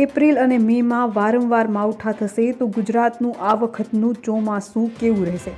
April અને મેમાં વારંવાર માવઠા થશે તો ગુજરાતનું આ વખતનું ચોમાસું કેવું રહેશે?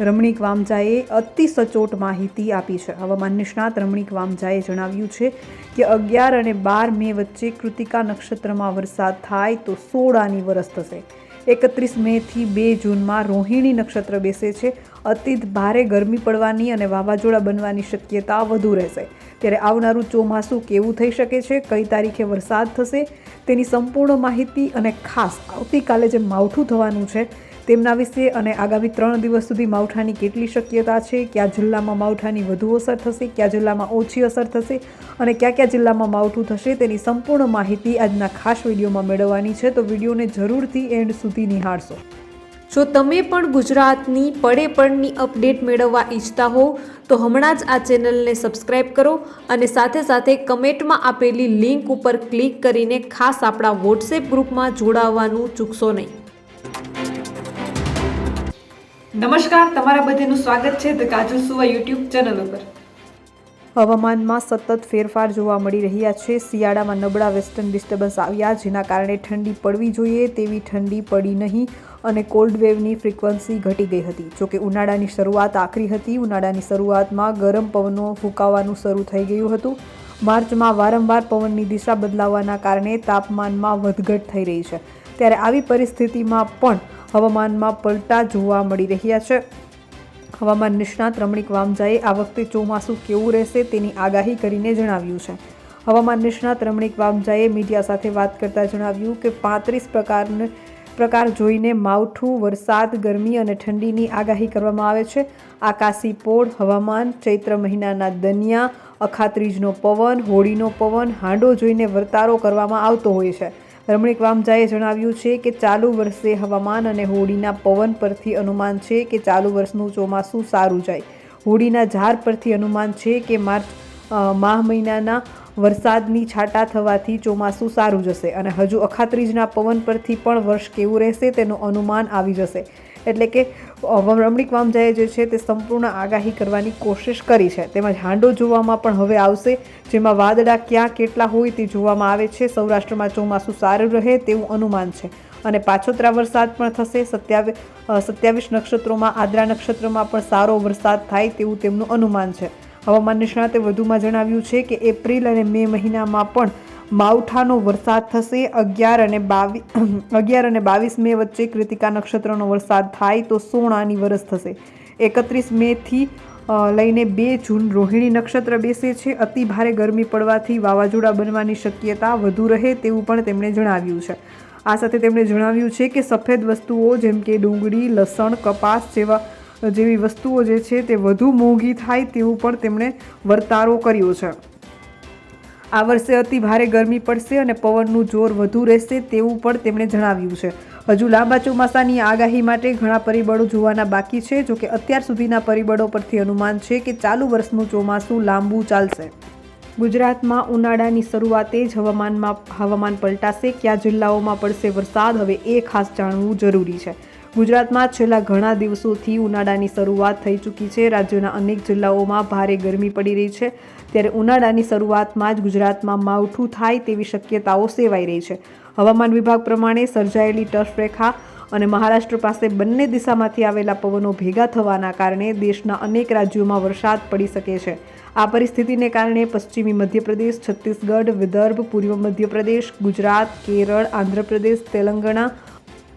રમણીક વામજાએ અતિ સચોટ માહિતી આપી છે. હવામાન નિષ્ણાત રમણીક વામજાએ જણાવ્યું છે કે અગિયાર અને બાર મે વચ્ચે કૃતિકા નક્ષત્રમાં વરસાદ થાય તો સોળાની વરસ થશે. એકત્રીસ મેથી બે જૂનમાં રોહિણી નક્ષત્ર બેસે છે. અતિ ભારે ગરમી પડવાની અને વાવાઝોડા બનવાની શક્યતા વધુ રહેશે. ત્યારે આવનારું ચોમાસું કેવું થઈ શકે છે, કઈ તારીખે વરસાદ થશે, તેની સંપૂર્ણ માહિતી અને ખાસ આવતીકાલે જે માવઠું થવાનું છે, તેમના વિશે અને આગામી ત્રણ દિવસ સુધી માવઠાની કેટલી શક્યતા છે, કયા જિલ્લામાં માવઠાની વધુ અસર થશે, કયા જિલ્લામાં ઓછી અસર થશે અને કયા કયા જિલ્લામાં માવઠું થશે, તેની સંપૂર્ણ માહિતી આજના ખાસ વિડીયોમાં મેળવવાની છે. તો વિડીયોને જરૂરથી એન્ડ સુધી નિહાળશો. જો તમે પણ ગુજરાતની પડે પડની અપડેટ મેળવવા ઈચ્છતા હો તો હમણાં જ આ ચેનલને સબસ્ક્રાઇબ કરો અને સાથે સાથે કમેન્ટમાં આપેલી લિંક ઉપર ક્લિક કરીને ખાસ આપણા વોટ્સએપ ગ્રુપમાં જોડાવવાનું ચૂકશો નહીં. નમસ્કાર તમારા બધાનું સ્વાગત છે ધ કાજલ સુવા યુટ્યુબ ચેનલ ઉપર. હવામાનમાં સતત ફેરફાર જોવા મળી રહ્યા છે. શિયાળામાં નબળા વેસ્ટર્ન ડિસ્ટર્બન્સ આવ્યા જેના કારણે ઠંડી પડવી જોઈએ તેવી ઠંડી પડી નહીં. અને કોલ્ડ વેવની ફ્રીક્વન્સી ઘટી ગઈ હતી. જોકે ઉનાળાની શરૂઆત આખરી હતી. ઉનાળાની શરૂઆતમાં ગરમ પવનો ફૂંકાવાનું શરૂ થઈ ગયું હતું. માર્ચમાં વારંવાર પવનની દિશા બદલાવાના કારણે તાપમાનમાં વધઘટ થઈ રહી છે. ત્યારે આવી પરિસ્થિતિમાં પણ હવામાનમાં પલટા જોવા મળી રહ્યા છે. હવામાન નિષ્ણાત રમણીક વામજાએ આ વખતે ચોમાસું કેવું રહેશે તેની આગાહી કરીને જણાવ્યું છે. હવામાન નિષ્ણાત રમણીક વામજાએ મીડિયા સાથે વાત કરતા જણાવ્યું કે પાંત્રીસ પ્રકારને પ્રકાર જોઈને માવઠું, વરસાદ, ગરમી અને ઠંડીની આગાહી કરવામાં આવે છે. આકાશી પોળ, હવામાન, ચૈત્ર મહિનાના દનિયા, અખાત્રીજનો પવન, હોળીનો પવન, હાંડો જોઈને વર્તારો કરવામાં આવતો હોય છે. રમણીક વામજાએ જણાવ્યું છે કે ચાલુ વર્ષે હવામાન અને હોળીના પવન પરથી અનુમાન છે કે ચાલુ વર્ષનું ચોમાસું સારું જાય. હોળીના ઝાર પરથી અનુમાન છે કે માર્ચ માહ મહિનાના વરસાદની છાંટા થવાથી ચોમાસું સારું જશે અને હજુ અખાત્રીજના પવન પરથી પણ વર્ષ કેવું રહેશે તેનું અનુમાન આવી જશે. એટલે કે રમણીક વામજાએ જે છે તે સંપૂર્ણ આગાહી કરવાની કોશિશ કરી છે. તેમજ હાંડો જોવામાં પણ હવે આવશે, જેમાં વાદળા ક્યાં કેટલા હોય તે જોવામાં આવે છે. સૌરાષ્ટ્રમાં ચોમાસું સારું રહે તેવું અનુમાન છે. અને પાછોતરા વરસાદ પણ થશે. સત્યાવીસ સત્યાવીસ નક્ષત્રોમાં, આદ્રા નક્ષત્રમાં પણ સારો વરસાદ થાય તેવું તેમનું અનુમાન છે. હવામાન નિષ્ણાતે વધુમાં જણાવ્યું છે કે એપ્રિલ અને મે મહિનામાં પણ માવઠાનો વરસાદ થશે. અગિયાર અને બાવીસ અગિયાર અને બાવીસ મે વચ્ચે કૃતિકા નક્ષત્રનો વરસાદ થાય તો સોળાની વરસ થશે. એકત્રીસ મેથી લઈને બે જૂન રોહિણી નક્ષત્ર બેસે છે. અતિ ભારે ગરમી પડવાથી વાવાઝોડા બનવાની શક્યતા વધુ રહે તેવું પણ તેમણે જણાવ્યું છે. આ સાથે તેમણે જણાવ્યું છે કે સફેદ વસ્તુઓ જેમ કે ડુંગળી, લસણ, કપાસ જેવા જેવી વસ્તુઓ જે છે તે વધુ મોંઘી થાય તેવું પણ તેમણે વર્તારો કર્યો છે. આ વર્ષે અતિ ભારે ગરમી પડશે અને પવનનું જોર વધુ રહેશે તેવું પણ તેમણે જણાવ્યું છે. હજુ લાંબા ચોમાસાની આગાહી માટે ઘણા પરિબળો જોવાના બાકી છે, જોકે અત્યાર સુધીના પરિબળો પરથી અનુમાન છે કે ચાલુ વર્ષનું ચોમાસું લાંબુ ચાલશે. ગુજરાતમાં ઉનાળાની શરૂઆતે જ હવામાનમાં, હવામાન પલટાશે, કયા જિલ્લાઓમાં પડશે વરસાદ, હવે એ ખાસ જાણવું જરૂરી છે. ગુજરાતમાં છેલ્લા ઘણા દિવસોથી ઉનાળાની શરૂઆત થઈ ચૂકી છે. રાજ્યના અનેક જિલ્લાઓમાં ભારે ગરમી પડી રહી છે. ત્યારે ઉનાળાની શરૂઆતમાં જ ગુજરાતમાં માવઠું થાય તેવી શક્યતાઓ સેવાઈ રહી છે. હવામાન વિભાગ પ્રમાણે સર્જાયેલી ટર્ફ રેખા અને મહારાષ્ટ્ર પાસે બંને દિશામાંથી આવેલા પવનો ભેગા થવાના કારણે દેશના અનેક રાજ્યોમાં વરસાદ પડી શકે છે. આ પરિસ્થિતિને કારણે પશ્ચિમી મધ્યપ્રદેશ, છત્તીસગઢ, વિદર્ભ, પૂર્વ મધ્યપ્રદેશ, ગુજરાત, કેરળ, આંધ્રપ્રદેશ, તેલંગાણા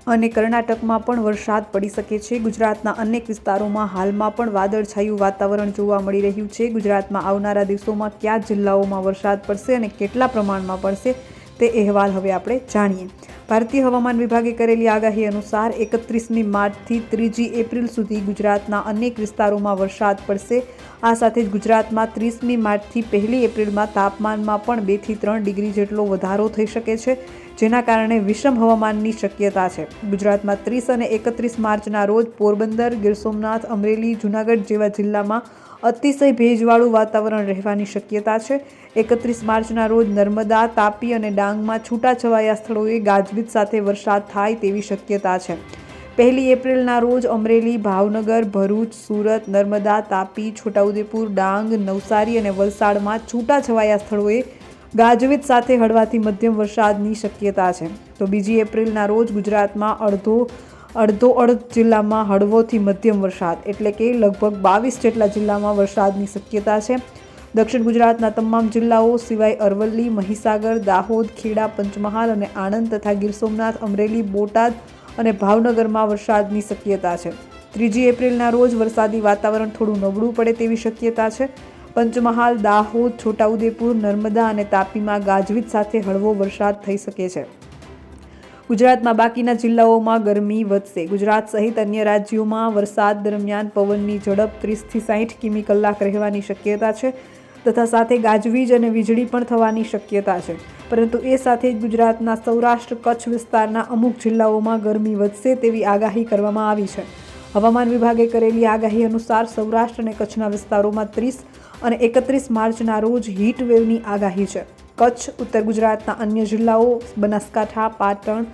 અને કર્ણાટકમાં પણ વરસાદ પડી શકે છે. ગુજરાતના અનેક વિસ્તારોમાં હાલમાં પણ વાદળછાયું વાતાવરણ જોવા મળી રહ્યું છે. ગુજરાતમાં આવનારા દિવસોમાં કયા જિલ્લાઓમાં વરસાદ પડશે અને કેટલા પ્રમાણમાં પડશે તે અહેવાલ હવે આપણે જાણીએ. ભારતીય હવામાન વિભાગે કરેલી આગાહી અનુસાર એકત્રીસમી માર્ચથી ત્રીજી એપ્રિલ સુધી ગુજરાતના અનેક વિસ્તારોમાં વરસાદ પડશે આ સાથે જ ગુજરાતમાં ત્રીસમી માર્ચથી પહેલી એપ્રિલમાં તાપમાનમાં પણ બેથી ત્રણ ડિગ્રી જેટલો વધારો થઈ શકે છે, જેના કારણે વિષમ હવામાનની શક્યતા છે. ગુજરાતમાં ત્રીસ અને એકત્રીસ માર્ચના રોજ પોરબંદર, ગીર સોમનાથ, અમરેલી, જૂનાગઢ જેવા જિલ્લામાં અતિશય ભેજવાળું વાતાવરણ રહેવાની શક્યતા છે. એકત્રીસ માર્ચના રોજ નર્મદા, તાપી અને ડાંગમાં છૂટાછવાયા સ્થળોએ ગાજવીજ સાથે વરસાદ થાય તેવી શક્યતા છે. પહેલી એપ્રિલના રોજ અમરેલી, ભાવનગર, ભરૂચ, સુરત, નર્મદા, તાપી, છોટાઉદેપુર, ડાંગ, નવસારી અને વલસાડમાં છૂટાછવાયા સ્થળોએ ગાજવીજ સાથે હળવાથી મધ્યમ વરસાદની શક્યતા છે. તો બીજી એપ્રિલના રોજ ગુજરાતમાં અડધો અડધો અડધ જિલ્લામાં હળવોથી મધ્યમ વરસાદ, એટલે કે લગભગ બાવીસ જેટલા જિલ્લામાં વરસાદની શક્યતા છે. દક્ષિણ ગુજરાતના તમામ જિલ્લાઓ સિવાય અરવલ્લી, મહીસાગર, દાહોદ, ખેડા, પંચમહાલ અને આણંદ તથા ગીર સોમનાથ, અમરેલી, બોટાદ અને ભાવનગરમાં વરસાદની શક્યતા છે. ત્રીજી એપ્રિલના રોજ વરસાદી વાતાવરણ થોડું નબળું પડે તેવી શક્યતા છે. પંચમહાલ, દાહોદ, છોટાઉદેપુર, નર્મદા અને તાપીમાં ગાજવીજ સાથે હળવો વરસાદ થઈ શકે છે. ગુજરાતમાં બાકીના જિલ્લાઓમાં ગરમી વધશે. ગુજરાત સહિત અન્ય રાજ્યોમાં વરસાદ દરમિયાન પવનની ઝડપ ત્રીસથી સાહીઠ કિમી કલાક રહેવાની શક્યતા છે તથા સાથે ગાજવીજ અને વીજળી પણ થવાની શક્યતા છે. પરંતુ એ સાથે જ ગુજરાતના સૌરાષ્ટ્ર કચ્છ વિસ્તારના અમુક જિલ્લાઓમાં ગરમી વધશે તેવી આગાહી કરવામાં આવી છે. હવામાન વિભાગે કરેલી આગાહી અનુસાર સૌરાષ્ટ્ર અને કચ્છના વિસ્તારોમાં ત્રીસ અને એકત્રીસ માર્ચના રોજ હીટ વેવની આગાહી છે. કચ્છ, ઉત્તર ગુજરાતના અન્ય જિલ્લાઓ બનાસકાંઠા, પાટણ,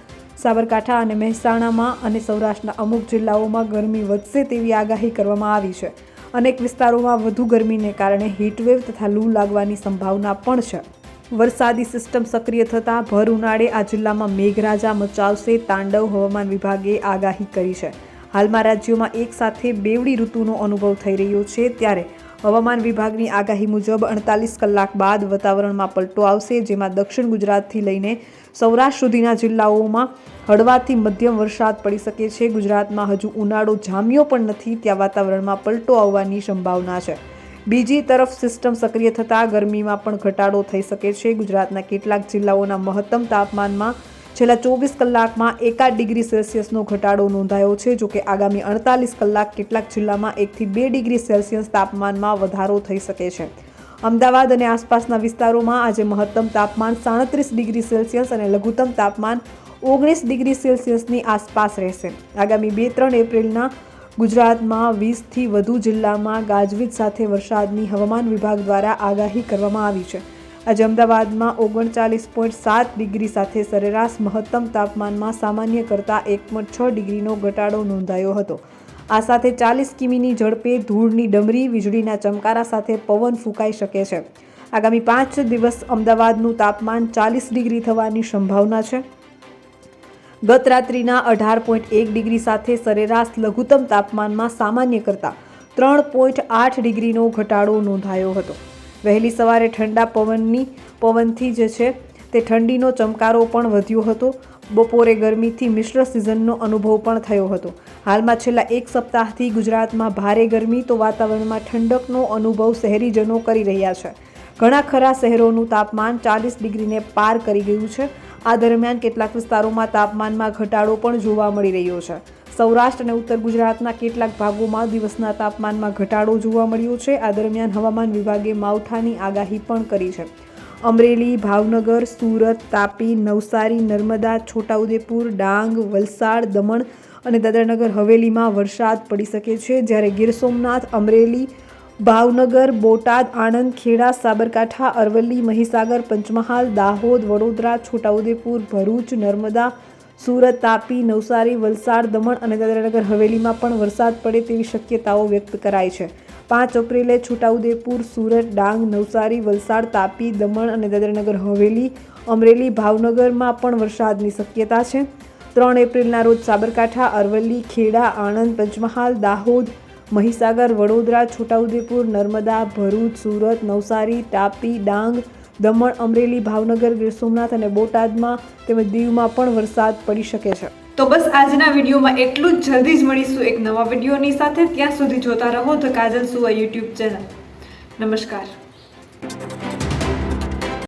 સાબરકાંઠા અને મહેસાણામાં અને સૌરાષ્ટ્રના અમુક જિલ્લાઓમાં ગરમી વધશે તેવી આગાહી કરવામાં આવી છે. અનેક વિસ્તારોમાં વધુ ગરમીને કારણે હીટવેવ તથા લૂ લાગવાની સંભાવના પણ છે. વરસાદી સિસ્ટમ સક્રિય થતાં ભર ઉનાળે આ જિલ્લામાં મેઘરાજા મચાવશે તાંડવ હવામાન વિભાગે આગાહી કરી છે. હાલમાં રાજ્યોમાં એક સાથે બેવડી ઋતુનો અનુભવ થઈ રહ્યો છે ત્યારે હવામાન વિભાગની આગાહી મુજબ અડતાલીસ કલાક બાદ વાતાવરણમાં પલટો આવશે, જેમાં દક્ષિણ ગુજરાતથી લઈને સૌરાષ્ટ્ર સુધીના જિલ્લાઓમાં હળવાથી મધ્યમ વરસાદ પડી શકે છે. ગુજરાતમાં હજુ ઉનાળો જામ્યો પણ નથી, ત્યાં વાતાવરણમાં પલટો આવવાની સંભાવના છે. બીજી તરફ સિસ્ટમ સક્રિય થતાં ગરમીમાં પણ ઘટાડો થઈ શકે છે. ગુજરાતના કેટલાક જિલ્લાઓના મહત્તમ તાપમાનમાં છેલ્લા ચોવીસ કલાકમાં એકાદ ડિગ્રી સેલ્સિયસનો ઘટાડો નોંધાયો છે. જોકે આગામી અડતાલીસ કલાક કેટલાક જિલ્લામાં એકથી બે ડિગ્રી સેલ્સિયસ તાપમાનમાં વધારો થઈ શકે છે. અમદાવાદ અને આસપાસના વિસ્તારોમાં આજે મહત્તમ તાપમાન સાડત્રીસ ડિગ્રી સેલ્સિયસ અને લઘુત્તમ તાપમાન ઓગણીસ ડિગ્રી સેલ્સિયસની આસપાસ રહેશે. આગામી બે ત્રણ એપ્રિલના ગુજરાતમાં વીસથી વધુ જિલ્લામાં ગાજવીજ સાથે વરસાદની હવામાન વિભાગ દ્વારા આગાહી કરવામાં આવી છે. આજે અમદાવાદમાં ઓગણચાલીસ પોઈન્ટ સાત ડિગ્રી સાથે સરેરાશ મહત્તમ તાપમાનમાં સામાન્ય કરતાં એક પોઈન્ટ છ ડિગ્રીનો ઘટાડો નોંધાયો હતો. આ સાથે ચાલીસ કિમીની ઝડપે ધૂળની ડમરી વીજળીના ચમકારા સાથે પવન ફૂંકાઈ શકે છે. આગામી પાંચ દિવસ અમદાવાદનું તાપમાન ચાલીસ ડિગ્રી થવાની સંભાવના છે. ગત રાત્રિના અઢાર પોઈન્ટ એક ડિગ્રી સાથે સરેરાશ લઘુત્તમ તાપમાનમાં સામાન્ય કરતાં ત્રણ પોઈન્ટ આઠ ડિગ્રીનો ઘટાડો નોંધાયો હતો. વહેલી સવારે ઠંડા પવનની, પવનથી જે છે તે ઠંડીનો ચમકારો પણ વધ્યો હતો. બપોરે ગરમીથી મિશ્ર સિઝનનો અનુભવ પણ થયો હતો. હાલમાં છેલ્લા એક સપ્તાહથી ગુજરાતમાં ભારે ગરમી તો વાતાવરણમાં ઠંડકનો અનુભવ શહેરીજનો કરી રહ્યા છે. ઘણા ખરા શહેરોનું તાપમાન ચાલીસ ડિગ્રીને પાર કરી ગયું છે. આ દરમિયાન કેટલાક વિસ્તારોમાં તાપમાનમાં ઘટાડો પણ જોવા મળી રહ્યો છે. સૌરાષ્ટ્ર અને ઉત્તર ગુજરાતના કેટલાક ભાગોમાં દિવસના તાપમાનમાં ઘટાડો જોવા મળ્યો છે. આ દરમિયાન હવામાન વિભાગે માવઠાની આગાહી પણ કરી છે. અમરેલી, ભાવનગર, સુરત, તાપી, નવસારી, નર્મદા, છોટાઉદેપુર, ડાંગ, વલસાડ, દમણ અને દાદરાનગર હવેલીમાં વરસાદ પડી શકે છે. જ્યારે ગીર સોમનાથ, અમરેલી ભાવનગર, બોટાદ, આણંદ, ખેડા, સાબરકાંઠા, અરવલ્લી, મહીસાગર, પંચમહાલ, દાહોદ, વડોદરા, છોટાઉદેપુર, ભરૂચ, નર્મદા, સુરત, તાપી, નવસારી, વલસાડ, દમણ અને દાદરાનગર હવેલીમાં પણ વરસાદ પડે તેવી શક્યતાઓ વ્યક્ત કરાઈ છે. પાંચ એપ્રિલે છોટાઉદેપુર, સુરત, ડાંગ, નવસારી, વલસાડ, તાપી, દમણ અને દાદરાનગર હવેલી, અમરેલી, ભાવનગરમાં પણ વરસાદની શક્યતા છે. ત્રણ એપ્રિલના રોજ સાબરકાંઠા, અરવલ્લી, ખેડા, આણંદ, પંચમહાલ, દાહોદ મહીસાગર, વડોદરા, છોટાઉદેપુર, નર્મદા, ભરૂચ, સુરત, નવસારી, તાપી, ડાંગ, દમણ, અમરેલી, ભાવનગર, ગીર સોમનાથ અને બોટાદમાં તેમજ દીવમાં પણ વરસાદ પડી શકે છે. તો બસ આજના વિડીયોમાં એટલું જ. જલ્દી જ મળીશું એક નવા વિડીયોની સાથે. ત્યાં સુધી જોતા રહો ધ કાજલ સુવા યુટ્યુબ ચેનલ. નમસ્કાર.